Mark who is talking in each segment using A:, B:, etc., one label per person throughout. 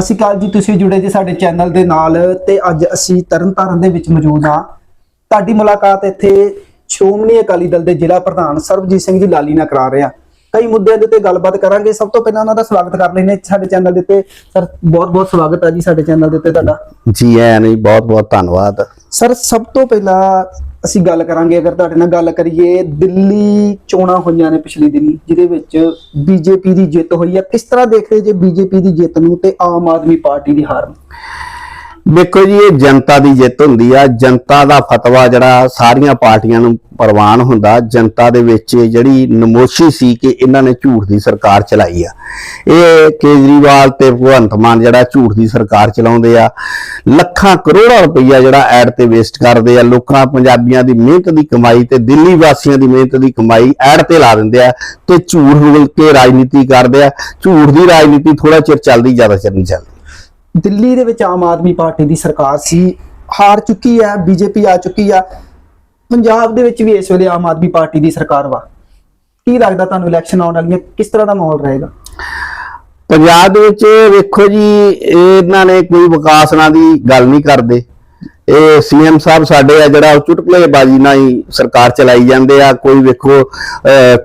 A: ਸਤਿ ਸ਼੍ਰੀ ਅਕਾਲ ਜੀ ਤੁਸੀਂ ਜੁੜੇ ਜੀ ਸਾਡੇ ਚੈਨਲ ਦੇ ਨਾਲ ਤੇ ਅੱਜ ਅਸੀਂ ਤਰਨਤਾਰਨ ਦੇ ਵਿੱਚ ਮੌਜੂਦ ਹਾਂ। ਤੁਹਾਡੀ ਮੁਲਾਕਾਤ ਇੱਥੇ ਸ਼੍ਰੋਮਣੀ ਅਕਾਲੀ ਦਲ ਦੇ ਜ਼ਿਲ੍ਹਾ ਪ੍ਰਧਾਨ ਸਰਬਜੀਤ ਸਿੰਘ ਜੀ ਲਾਲੀ ਨਾਲ ਕਰਾ ਰਹੇ ਹਾਂ। ਕਈ ਮੁੱਦਿਆਂ ਦੇ ਉੱਤੇ ਗੱਲਬਾਤ ਕਰਾਂਗੇ। ਸਭ ਤੋਂ ਪਹਿਲਾਂ ਉਹਨਾਂ ਦਾ ਸਵਾਗਤ ਕਰ ਹਾਂ ਸਾਡੇ ਚੈਨਲ ਦੇ ਉੱਤੇ। ਸਰ ਬਹੁਤ ਬਹੁਤ ਸਵਾਗਤ ਹੈ ਜੀ ਸਾਡੇ ਚੈਨਲ ਦੇ ਉੱਤੇ ਤੁਹਾਡਾ।
B: ਜੀ ਆਇਆਂ ਨੂੰ ਜੀ, ਬਹੁਤ ਬਹੁਤ ਧੰਨਵਾਦ।
A: ਸਰ ਸਭ ਤੋਂ ਪਹਿਲਾਂ ਅਸੀਂ ਗੱਲ ਕਰਾਂਗੇ, ਅਗਰ ਤੁਹਾਡੇ ਨਾਲ ਗੱਲ ਕਰੀਏ, ਦਿੱਲੀ ਚੋਣਾਂ ਹੋਈਆਂ ਨੇ ਪਿਛਲੇ ਦਿਨੀ, ਜਿਹਦੇ ਵਿੱਚ ਬੀਜੇਪੀ ਦੀ ਜਿੱਤ ਹੋਈ ਹੈ ਕਿਸ ਤਰ੍ਹਾਂ ਦੇਖਦੇ ਜੇ ਬੀਜੇਪੀ ਦੀ ਜਿੱਤ ਨੂੰ ਤੇ ਆਮ ਆਦਮੀ ਪਾਰਟੀ ਦੀ ਹਾਰ ਨੂੰ?
B: ਦੇਖੋ ਜੀ, ਇਹ ਜਨਤਾ ਦੀ ਜਿੱਤ ਹੁੰਦੀ ਆ। ਜਨਤਾ ਦਾ ਫਤਵਾ ਜਿਹੜਾ, ਸਾਰੀਆਂ ਪਾਰਟੀਆਂ ਨੂੰ ਪ੍ਰਵਾਨ ਹੁੰਦਾ। ਜਨਤਾ ਦੇ ਵਿੱਚ ਜਿਹੜੀ ਨਮੋਸ਼ੀ ਸੀ ਕਿ ਇਹਨਾਂ ਨੇ ਝੂਠ ਦੀ ਸਰਕਾਰ ਚਲਾਈ ਆ। ਇਹ ਕੇਜਰੀਵਾਲ ਤੇ ਭਗਵੰਤ ਮਾਨ ਜਿਹੜਾ ਝੂਠ ਦੀ ਸਰਕਾਰ ਚਲਾਉਂਦੇ ਆ। ਲੱਖਾਂ ਕਰੋੜਾਂ ਰੁਪਈਆ ਜਿਹੜਾ ਐਡ ਤੇ ਵੇਸਟ ਕਰਦੇ ਆ। ਲੋਕਾਂ, ਪੰਜਾਬੀਆਂ ਦੀ ਮਿਹਨਤ ਦੀ ਕਮਾਈ ਤੇ ਦਿੱਲੀ ਵਾਸੀਆਂ ਦੀ ਮਿਹਨਤ ਦੀ ਕਮਾਈ ਐਡ ਤੇ ਲਾ ਦਿੰਦੇ ਆ ਤੇ ਝੂਠ ਬੋਲ ਕੇ ਰਾਜਨੀਤੀ ਕਰਦੇ ਆ। ਝੂਠ ਦੀ ਰਾਜਨੀਤੀ ਥੋੜਾ ਚਿਰ ਚੱਲਦੀ, ਜ਼ਿਆਦਾ ਚਿਰ ਨਹੀਂ ਚੱਲਦੀ।
A: ਦਿੱਲੀ ਦੇ ਵਿੱਚ ਆਮ ਆਦਮੀ ਪਾਰਟੀ ਦੀ ਸਰਕਾਰ ਸੀ, ਹਾਰ ਚੁੱਕੀ ਹੈ ਬੀਜੇਪੀ ਆ ਚੁੱਕੀ ਆ। ਪੰਜਾਬ ਦੇ ਵਿੱਚ ਵੀ ਇਸ ਵੇਲੇ ਆਮ ਆਦਮੀ ਪਾਰਟੀ ਦੀ ਸਰਕਾਰ ਵਾ। ਕੀ ਲੱਗਦਾ ਤੁਹਾਨੂੰ ਇਲੈਕਸ਼ਨ ਆਉਣ ਵਾਲੀਆਂ ਕਿਸ ਤਰ੍ਹਾਂ ਦਾ ਮਾਹੌਲ ਰਹੇਗਾ?
B: ਪੰਜਾਬ ਦੇ ਵਿੱਚ ਵੇਖੋ ਜੀ ਇਹਨਾਂ ਨੇ ਕੋਈ ਵਿਕਾਸ ਨਾਂ ਦੀ ਗੱਲ ਨਹੀਂ ਕਰਦੇ। ਇਹ ਸੀਐਮ ਸਾਹਿਬ ਸਾਡੇ ਆ ਜਿਹੜਾ ਉਹ ਚੁਟਕਲੇਬਾਜ਼ੀ ਨਾਲ ਹੀ ਸਰਕਾਰ ਚਲਾਈ ਜਾਂਦੇ ਆ। ਕੋਈ ਵੇਖੋ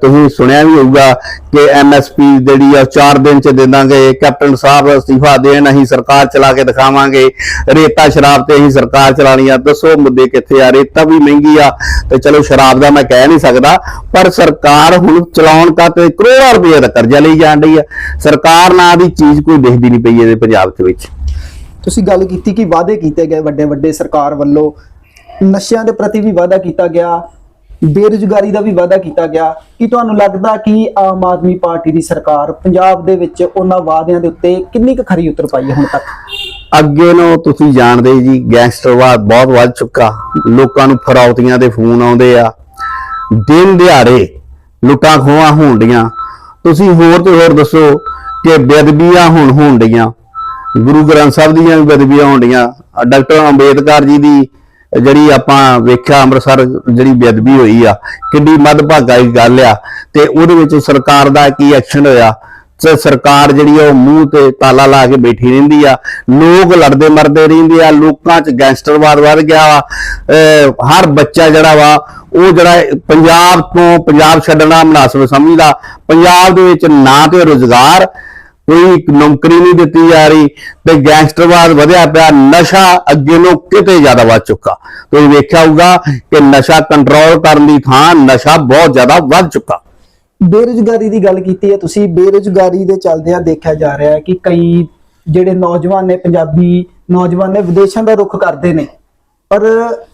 B: ਤੁਸੀਂ ਸੁਣਿਆ ਵੀ ਹੋਊਗਾ ਕਿ ਐਮਐਸਪੀ ਜਿਹੜੀ ਆ 4 ਦਿਨ ਚ ਦੇ ਦਾਂਗੇ। ਕੈਪਟਨ ਸਾਹਿਬ ਅਸਤੀਫਾ ਦੇਣ, ਅਸੀਂ ਸਰਕਾਰ ਚਲਾ ਕੇ ਦਿਖਾਵਾਂਗੇ। ਰੇਤਾ ਸ਼ਰਾਬ ਤੇ ਅਸੀਂ ਸਰਕਾਰ ਚਲਾਣੀ ਆ। ਦੱਸੋ ਮੁੱਦੇ ਕਿੱਥੇ ਆ? ਰੇਤਾ ਵੀ ਮਹਿੰਗੀ ਆ। ਤੇ ਚਲੋ ਸ਼ਰਾਬ ਦਾ ਮੈਂ ਕਹਿ ਨਹੀਂ ਸਕਦਾ, ਪਰ ਸਰਕਾਰ ਹੁਣ ਚਲਾਉਣ ਦਾ ਤੇ ਕਰੋੜਾਂ ਰੁਪਏ ਦਾ ਕਰਜ਼ਾ ਲਈ ਜਾਣ ਰਹੀ ਆ। ਸਰਕਾਰ ਨਾਂ ਦੀ ਚੀਜ਼ ਕੋਈ ਦੇਖਦੀ ਨਹੀਂ ਪਈ ਇਹਦੇ ਪੰਜਾਬ ਦੇ ਵਿੱਚ।
A: ਤੁਸੀਂ ਗੱਲ ਕੀਤੀ ਕਿ ਵਾਅਦੇ ਕੀਤੇ ਗਏ ਵੱਡੇ ਵੱਡੇ ਸਰਕਾਰ ਵੱਲੋਂ, ਨਸ਼ਿਆਂ ਦੇ ਪ੍ਰਤੀ ਵੀ ਵਾਅਦਾ ਕੀਤਾ ਗਿਆ, ਬੇਰੁਜ਼ਗਾਰੀ ਦਾ ਵੀ ਵਾਅਦਾ ਕੀਤਾ ਗਿਆ, ਕਿ ਤੁਹਾਨੂੰ ਲੱਗਦਾ ਕਿ ਆਮ ਆਦਮੀ ਪਾਰਟੀ ਦੀ ਸਰਕਾਰ ਪੰਜਾਬ ਦੇ ਵਿੱਚ ਉਹਨਾਂ ਵਾਅਦਿਆਂ ਦੇ ਉੱਤੇ ਕਿੰਨੀ ਕੁ ਖਰੀ ਉਤਰ ਪਾਈ ਹੈ ਹੁਣ ਤੱਕ?
B: ਅੱਗੇ ਨੂੰ ਤੁਸੀਂ ਜਾਣਦੇ ਜੀ ਗੈਂਗਸਟਰਵਾਦ ਬਹੁਤ ਵੱਧ ਚੁੱਕਾ। ਲੋਕਾਂ ਨੂੰ ਫਰੌਤੀਆਂ ਦੇ ਫੋਨ ਆਉਂਦੇ ਆ। ਦਿਨ ਦਿਹਾੜੇ ਲੁੱਟਾਂ ਖੋਹਾਂ ਹੋਣਡੀਆਂ ਤੁਸੀਂ ਹੋਰ ਤੇ ਹੋਰ ਦੱਸੋ ਕਿ ਬੇਦਬੀਆਂ ਹੁਣ ਹੋਣ ਹੋਣਡੀਆਂ ਗੁਰੂ ਗ੍ਰੰਥ ਸਾਹਿਬ ਦੀਆਂ ਵੀ ਬੇਦਬੀਆਂ ਹੋਣੀਆਂ। ਡਾਕਟਰ ਅੰਬੇਦਕਰ ਜੀ ਦੀ ਜਿਹੜੀ ਆਪਾਂ ਵੇਖਿਆ ਅੰਮ੍ਰਿਤਸਰ ਜਿਹੜੀ ਬੇਅਦਬੀ ਹੋਈ ਆ, ਕਿੰਨੀ ਮੱਦਭਾਗੀ ਗੱਲ ਆ। ਤੇ ਉਹਦੇ ਵਿੱਚ ਸਰਕਾਰ ਦਾ ਕੀ ਐਕਸ਼ਨ ਹੋਇਆ? ਤੇ ਸਰਕਾਰ ਜਿਹੜੀ ਆ ਉਹ ਮੂੰਹ ਤੇ ਤਾਲਾ ਲਾ ਕੇ ਬੈਠੀ ਰਹਿੰਦੀ ਆ। ਲੋਕ ਲੜਦੇ ਮਰਦੇ ਰਹਿੰਦੇ ਆ, ਲੋਕਾਂ 'ਚ ਗੈਂਗਸਟਰਵਾਦ ਵੱਧ ਗਿਆ ਵਾ। ਹਰ ਬੱਚਾ ਜਿਹੜਾ ਵਾ, ਉਹ ਜਿਹੜਾ ਪੰਜਾਬ ਤੋਂ ਪੰਜਾਬ ਛੱਡਣਾ ਮਨਾਸਬ ਸਮਝਦਾ। ਪੰਜਾਬ ਦੇ ਵਿੱਚ ਨਾ ਤੇ ਰੋਜ਼ਗਾਰ ਕੋਈ ਨੌਕਰੀ ਨਹੀਂ ਦਿੱਤੀ ਜਾ ਰਹੀ ਤੇ ਗੈਂਗਸਟਰਵਾਦ ਵਧਿਆ ਪਿਆ, ਨਸ਼ਾ ਅੱਗੇ ਨੂੰ ਕਿਤੇ ਜ਼ਿਆਦਾ ਵੱਧ ਚੁੱਕਾ। ਤੁਸੀਂ ਵੇਖਿਆ ਹੋਊਗਾ ਕਿ ਨਸ਼ਾ ਕੰਟਰੋਲ ਕਰਨ ਦੀ ਥਾਂ ਨਸ਼ਾ ਬਹੁਤ ਜ਼ਿਆਦਾ ਵੱਧ ਚੁੱਕਾ।
A: ਬੇਰੁਜ਼ਗਾਰੀ ਦੀ ਗੱਲ ਕੀਤੀ ਹੈ ਤੁਸੀਂ, ਬੇਰੁਜ਼ਗਾਰੀ ਦੇ ਚੱਲਦਿਆਂ ਦੇਖਿਆ ਜਾ ਰਿਹਾ ਹੈ ਕਿ ਕਈ ਜਿਹੜੇ ਨੌਜਵਾਨ ਨੇ, ਪੰਜਾਬੀ ਨੌਜਵਾਨ ਨੇ ਵਿਦੇਸ਼ਾਂ ਦਾ ਰੁਖ ਕਰਦੇ ਨੇ। ਪਰ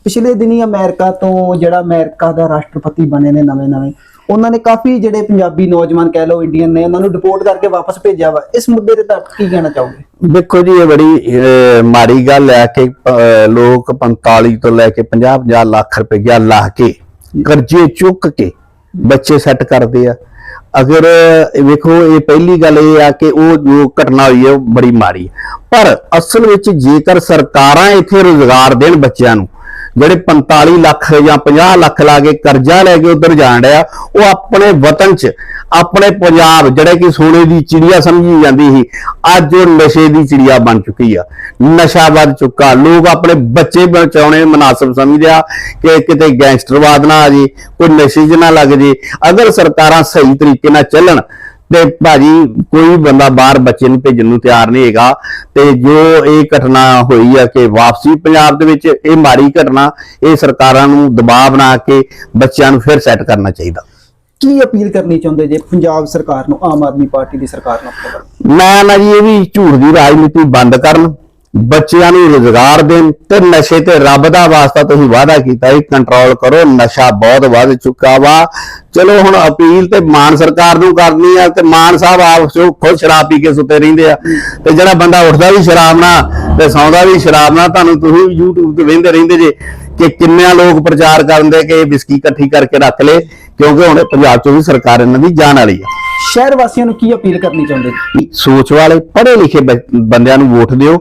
A: ਪਿਛਲੇ ਦਿਨੀ ਅਮਰੀਕਾ ਤੋਂ ਜਿਹੜਾ ਅਮਰੀਕਾ ਦਾ ਰਾਸ਼ਟਰਪਤੀ ਬਣੇ ਨੇ ਨਵੇਂ-ਨਵੇਂ ਉਹਨਾਂ ਨੇ ਕਾਫੀ ਜਿਹੜੇ ਪੰਜਾਬੀ ਨੌਜਵਾਨ ਕਹਿ ਲਓ ਇੰਡੀਅਨ ਨੇ ਉਹਨਾਂ ਨੂੰ ਡਿਪੋਰਟ ਕਰਕੇ ਵਾਪਸ ਭੇਜਿਆ ਵਾ। ਇਸ ਮੁੱਦੇ ਤੇ ਤਾਂ ਕੀ ਕਹਿਣਾ ਚਾਹੋਗੇ?
B: ਦੇਖੋ ਜੀ, ਇਹ ਬੜੀ ਮਾੜੀ ਗੱਲ ਹੈ ਕਿ ਲੋਕ 45 ਤੋਂ ਲੈ ਕੇ 50 50 ਲੱਖ ਰੁਪਈਆ ਲਾ ਕੇ, ਕਰਜ਼ੇ ਚੁੱਕ ਕੇ ਬੱਚੇ ਸੈੱਟ ਕਰਦੇ ਆ। ਅਗਰ ਵੇਖੋ, ਇਹ ਪਹਿਲੀ ਗੱਲ ਇਹ ਆ ਕਿ ਉਹ ਜੋ ਘਟਨਾ ਹੋਈ ਹੈ, ਉਹ ਬੜੀ ਮਾੜੀ ਪਰ ਅਸਲ ਵਿੱਚ ਜੇਕਰ ਸਰਕਾਰਾਂ ਇੱਥੇ ਰੋਜ਼ਗਾਰ ਦੇਣ ਬੱਚਿਆਂ ਨੂੰ ਜਿਹੜੇ 45 ਲੱਖ ਜਾਂ 50 ਲੱਖ ਲਾ ਕੇ ਕਰਜ਼ਾ ਲੈ ਕੇ ਉੱਧਰ ਜਾਣ ਰਿਹਾ ਉਹ ਆਪਣੇ ਵਤਨ 'ਚ, ਆਪਣੇ ਪੰਜਾਬ, ਜਿਹੜੇ ਕਿ ਸੋਨੇ ਦੀ ਚਿੜੀਆ ਸਮਝੀ ਜਾਂਦੀ ਸੀ, ਅੱਜ ਉਹ ਨਸ਼ੇ ਦੀ ਚਿੜੀਆ ਬਣ ਚੁੱਕੀ ਆ। ਨਸ਼ਾ ਵੱਧ ਚੁੱਕਾ, ਲੋਕ ਆਪਣੇ ਬੱਚੇ ਬਚਾਉਣੇ ਮناسب ਸਮਝਦੇ ਆ ਕਿ ਕਿਤੇ ਗੈਂਗਸਟਰਵਾਦ ਨਾ ਆ ਜੇ, ਕੋਈ ਨਸ਼ੇ 'ਚ ਨਾ ਲੱਗ ਜੇ। ਅਗਰ ਸਰਕਾਰਾਂ ਸਹੀ ਤਰੀਕੇ ਨਾਲ ਚੱਲਣ ਤੇ ਭਾਜੀ ਕੋਈ ਬੰਦਾ ਬਾਹਰ ਬੱਚੇ ਨੂੰ ਭੇਜਣ ਨੂੰ ਤਿਆਰ ਨਹੀਂ ਹੈਗਾ ਤੇ ਜੋ ਇਹ ਘਟਨਾ ਹੋਈ ਆ ਕਿ ਵਾਪਸੀ ਪੰਜਾਬ ਦੇ ਵਿੱਚ ਇਹ ਮਾੜੀ ਘਟਨਾ ਇਹ ਸਰਕਾਰਾਂ ਨੂੰ ਦਬਾਅ ਬਣਾ ਕੇ ਬੱਚਿਆਂ ਨੂੰ ਫਿਰ ਸੈੱਟ ਕਰਨਾ ਚਾਹੀਦਾ
A: ਕੀ ਅਪੀਲ ਕਰਨੀ ਚਾਹੁੰਦੇ ਜੇ ਪੰਜਾਬ ਸਰਕਾਰ ਨੂੰ ਆਮ ਆਦਮੀ ਪਾਰਟੀ ਦੀ ਸਰਕਾਰ ਨੂੰ?
B: ਮੈਂ ਨਾ ਜੀ ਇਹ ਵੀ ਝੂਠ ਦੀ ਰਾਜਨੀਤੀ ਬੰਦ ਕਰਨ ਬੱਚਿਆਂ ਨੂੰ ਰੋਜ਼ਗਾਰ ਦੇਣ ਤੇ ਨਸ਼ੇ ਤੇ ਰੱਬ ਦਾ ਵਾਸਤਾ ਤੁਸੀਂ ਵਾਅਦਾ ਕੀਤਾ ਇਹ ਕੰਟਰੋਲ ਕਰੋ, ਨਸ਼ਾ ਬਹੁਤ ਵੱਧ ਚੁੱਕਾ ਵਾ। ਚਲੋ ਹੁਣ ਅਪੀਲ ਤੇ ਮਾਨ ਸਰਕਾਰ ਨੂੰ ਕਰਨੀ ਆ ਤੇ ਮਾਨ ਸਾਹਿਬ ਆਪ ਸੋ ਖੁਦ ਸ਼ਰਾਬ ਪੀ ਕੇ ਸੁੱਤੇ ਰਹਿੰਦੇ ਆ ਤੇ ਜਿਹੜਾ ਬੰਦਾ ਉੱਠਦਾ ਵੀ ਸ਼ਰਾਬ ਨਾਲ ਤੇ ਸੌਂਦਾ ਵੀ ਸ਼ਰਾਬ ਨਾਲ, ਤੁਹਾਨੂੰ ਤੁਸੀਂ ਵੀ YouTube ਤੇ ਵੇਖਦੇ ਰਹਿੰਦੇ ਜੇ ਕਿ ਕਿੰਨੇ ਲੋਕ ਪ੍ਰਚਾਰ ਕਰਦੇ ਕਿ ਇਹ ਵਿਸਕੀ ਇਕੱਠੀ ਕਰਕੇ ਰੱਖ ਲੇ, ਕਿਉਂਕਿ ਹੁਣ ਪੰਜਾਬ 'ਚੋਂ ਵੀ ਸਰਕਾਰ ਇਹਨਾਂ ਦੀ ਜਾਣ ਵਾਲੀ ਆ।
A: ਸ਼ਹਿਰ ਵਾਸੀਆਂ ਨੂੰ ਕੀ ਅਪੀਲ ਕਰਨੀ ਚਾਹੁੰਦੇ?
B: ਸੋਚ ਵਾਲੇ ਪੜ੍ਹੇ ਲਿਖੇ ਬੰਦਿਆਂ ਨੂੰ ਵੋਟ ਦਿਓ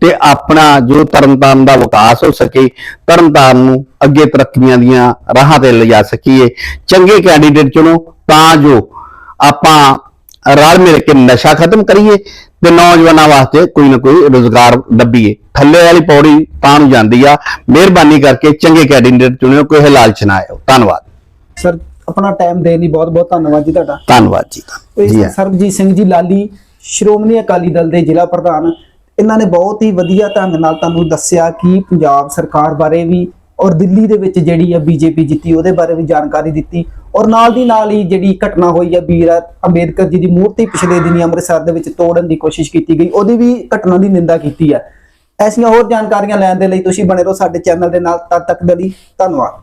B: ਤੇ ਆਪਣਾ ਜੋ ਤਰਨਤਾਰਨ ਦਾ ਵਿਕਾਸ ਹੋ ਸਕੇ ਤਰਨਤਾਰਨ ਨੂੰ ਅੱਗੇ ਤਰੱਕੀਆਂ ਦੀਆਂ ਰਾਹਾਂ ਤੇ ਲਿਜਾ ਸਕੀਏ। ਚੰਗੇ ਕੈਂਡੀਡੇਟ ਚੁਣੋ ਤਾਂ ਜੋ ਆਪਾਂ ਰਲ ਮਿਲ ਕੇ ਨਸ਼ਾ ਖਤਮ ਕਰੀਏ ਤੇ ਨੌਜਵਾਨਾਂ ਵਾਸਤੇ ਕੋਈ ਨਾ ਕੋਈ ਰੋਜ਼ਗਾਰ ਲੱਭੀਏ। ਥੱਲੇ ਵਾਲੀ ਪੌੜੀ ਤਾਂ ਨੂੰ ਜਾਂਦੀ ਆ। ਮਿਹਰਬਾਨੀ ਕਰਕੇ ਚੰਗੇ ਕੈਂਡੀਡੇਟ ਚੁਣਿਓ ਕੋਈ ਲਾਲਚ ਨਾ ਆਇਓ। ਧੰਨਵਾਦ।
A: ਸਰ ਆਪਣਾ ਟਾਈਮ ਦੇਣ ਲਈ ਬਹੁਤ ਬਹੁਤ ਧੰਨਵਾਦ ਜੀ ਤੁਹਾਡਾ।
B: ਧੰਨਵਾਦ ਜੀ।
A: ਸਰਬਜੀਤ ਸਿੰਘ ਜੀ ਲਾਲੀ ਸ਼੍ਰੋਮਣੀ ਅਕਾਲੀ ਦਲ ਦੇ ਜ਼ਿਲ੍ਹਾ ਪ੍ਰਧਾਨ ਇਹਨਾਂ ਨੇ ਬਹੁਤ ਹੀ ਵਧੀਆ ਢੰਗ ਨਾਲ ਤੁਹਾਨੂੰ ਦੱਸਿਆ ਕਿ ਪੰਜਾਬ ਸਰਕਾਰ ਬਾਰੇ ਵੀ ਔਰ ਦਿੱਲੀ ਦੇ ਵਿੱਚ ਜਿਹੜੀ ਆ ਬੀਜੇਪੀ ਜਿੱਤੀ ਉਹਦੇ ਬਾਰੇ ਵੀ ਜਾਣਕਾਰੀ ਦਿੱਤੀ ਔਰ ਨਾਲ ਦੀ ਨਾਲ ਹੀ ਜਿਹੜੀ ਘਟਨਾ ਹੋਈ ਆ ਵੀਰ ਅੰਬੇਦਕਰ ਜੀ ਦੀ ਮੂਰਤੀ ਪਿਛਲੇ ਦਿਨੀ ਅੰਮ੍ਰਿਤਸਰ ਦੇ ਵਿੱਚ ਤੋੜਨ ਦੀ ਕੋਸ਼ਿਸ਼ ਕੀਤੀ ਗਈ ਉਹਦੀ ਵੀ ਘਟਨਾ ਦੀ ਨਿੰਦਾ ਕੀਤੀ ਆ। ਐਸੀਆਂ ਹੋਰ ਜਾਣਕਾਰੀਆਂ ਲੈਣ ਦੇ ਲਈ ਤੁਸੀਂ ਬਣੇ ਰਹੋ ਸਾਡੇ ਚੈਨਲ ਦੇ ਨਾਲ ਤਦ ਤੱਕ ਦੇ ਲਈ ਧੰਨਵਾਦ।